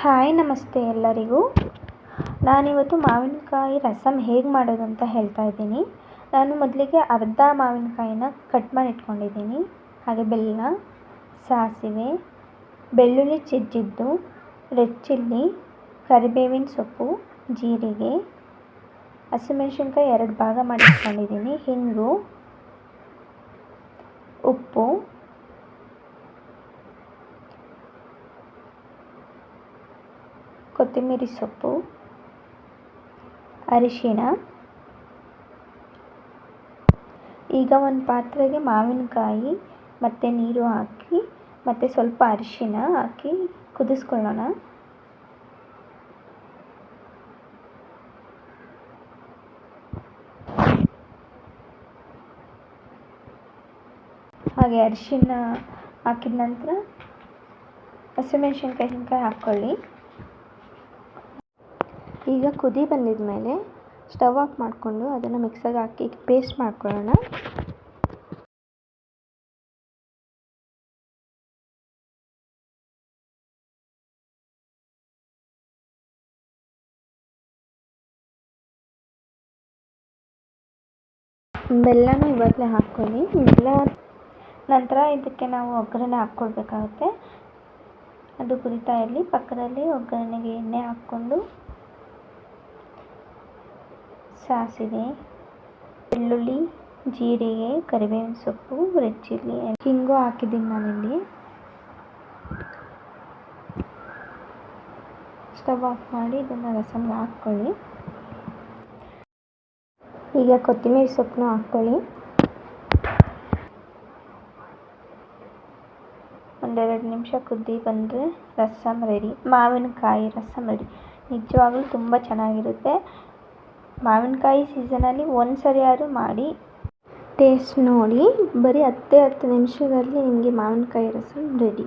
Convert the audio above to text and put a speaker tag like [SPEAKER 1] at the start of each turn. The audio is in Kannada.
[SPEAKER 1] ಹಾಯ್, ನಮಸ್ತೆ ಎಲ್ಲರಿಗೂ. ನಾನಿವತ್ತು ಮಾವಿನಕಾಯಿ ರಸಮ್ ಹೇಗೆ ಮಾಡೋದು ಅಂತ ಹೇಳ್ತಾ ಇದ್ದೀನಿ. ನಾನು ಮೊದಲಿಗೆ ಅರ್ಧ ಮಾವಿನಕಾಯಿನ ಕಟ್ ಮಾಡಿ ಇಟ್ಕೊಂಡಿದ್ದೀನಿ. ಹಾಗೆ ಬೆಲ್ಲ, ಸಾಸಿವೆ, ಬೆಳ್ಳುಳ್ಳಿ ಚಿಜ್ಜಿದ್ದು, ರೆಡ್ ಚಿಲ್ಲಿ, ಕರಿಬೇವಿನ ಸೊಪ್ಪು, ಜೀರಿಗೆ, ಹಸಿಮೆಣ್ಸಿನ್ಕಾಯಿ ಎರಡು ಭಾಗ ಮಾಡಿ ಇಟ್ಕೊಂಡಿದ್ದೀನಿ. ಹಿಂಗು, ಉಪ್ಪು ಕೊತ್ತಂಬರಿ ಸೊಪ್ಪು, ಅರಿಶಿಣ. ಈಗ ಒಂದು ಪಾತ್ರೆಗೆ ಮಾವಿನಕಾಯಿ, ಮತ್ತು ನೀರು ಹಾಕಿ, ಮತ್ತು ಸ್ವಲ್ಪ ಅರಿಶಿನ ಹಾಕಿ ಕುದಿಸ್ಕೊಳ್ಳೋಣ. ಹಾಗೆ ಅರಿಶಿನ ಹಾಕಿದ ನಂತರ ಹಸಿಮೆಣ್ಸಿನ್ಕಾಯಿ ಹಿಂಕಾಯಿ ಹಾಕ್ಕೊಳ್ಳಿ. ಈಗ ಕುದಿ ಬಂದಿದ ಮೇಲೆ ಸ್ಟವ್ ಆಫ್ ಮಾಡಿಕೊಂಡು ಅದನ್ನು ಮಿಕ್ಸರ್ಗೆ ಹಾಕಿ ಪೇಸ್ಟ್ ಮಾಡ್ಕೊಳ್ಳೋಣ. ಬೆಲ್ಲನೂ ಇವಾಗಲೇ ಹಾಕ್ಕೊಳ್ಳಿ. ಬೆಲ್ಲ ನಂತರ ಇದಕ್ಕೆ ನಾವು ಒಗ್ಗರಣೆ ಹಾಕ್ಕೊಳ್ಬೇಕಾಗುತ್ತೆ. ಅದು ಕುದಿತಾ ಇರಲಿ. ಪಕ್ಕದಲ್ಲಿ ಒಗ್ಗರಣೆಗೆ ಎಣ್ಣೆ ಹಾಕ್ಕೊಂಡು ಸಾಸಿವೆ, ಬೆಳ್ಳುಳ್ಳಿ, ಜೀರಿಗೆ, ಕರಿಬೇವಿನ ಸೊಪ್ಪು, ರೆಡ್ ಚಿಲ್ಲಿ, ಹಿಂಗು ಹಾಕಿದ್ದೀನಿ ನಾನಿಲ್ಲಿ. ಸ್ಟವ್ ಆಫ್ ಮಾಡಿ ಇದನ್ನು ರಸಮ್ಗೆ ಹಾಕ್ಕೊಳ್ಳಿ. ಈಗ ಕೊತ್ತಂಬರಿ ಸೊಪ್ಪನ್ನ ಹಾಕ್ಕೊಳ್ಳಿ. ಒಂದೆರಡು ನಿಮಿಷ ಕುದ್ದಿ ಬಂದರೆ ರಸಮ್ ರೆಡಿ, ಮಾವಿನಕಾಯಿ ರಸಮ್ ರೆಡಿ. ನಿಜವಾಗ್ಲೂ ತುಂಬ ಚೆನ್ನಾಗಿರುತ್ತೆ. ಮಾವಿನಕಾಯಿ ಸೀಸನಲ್ಲಿ ಒಂದು ಸರಿಯಾದ್ರೂ ಮಾಡಿ ಟೇಸ್ಟ್ ನೋಡಿ. ಬರೀ ಹತ್ತೇ ಹತ್ತು ನಿಮಿಷದಲ್ಲಿ ನಿಮಗೆ ಮಾವಿನಕಾಯಿ ರಸಮ್ ರೆಡಿ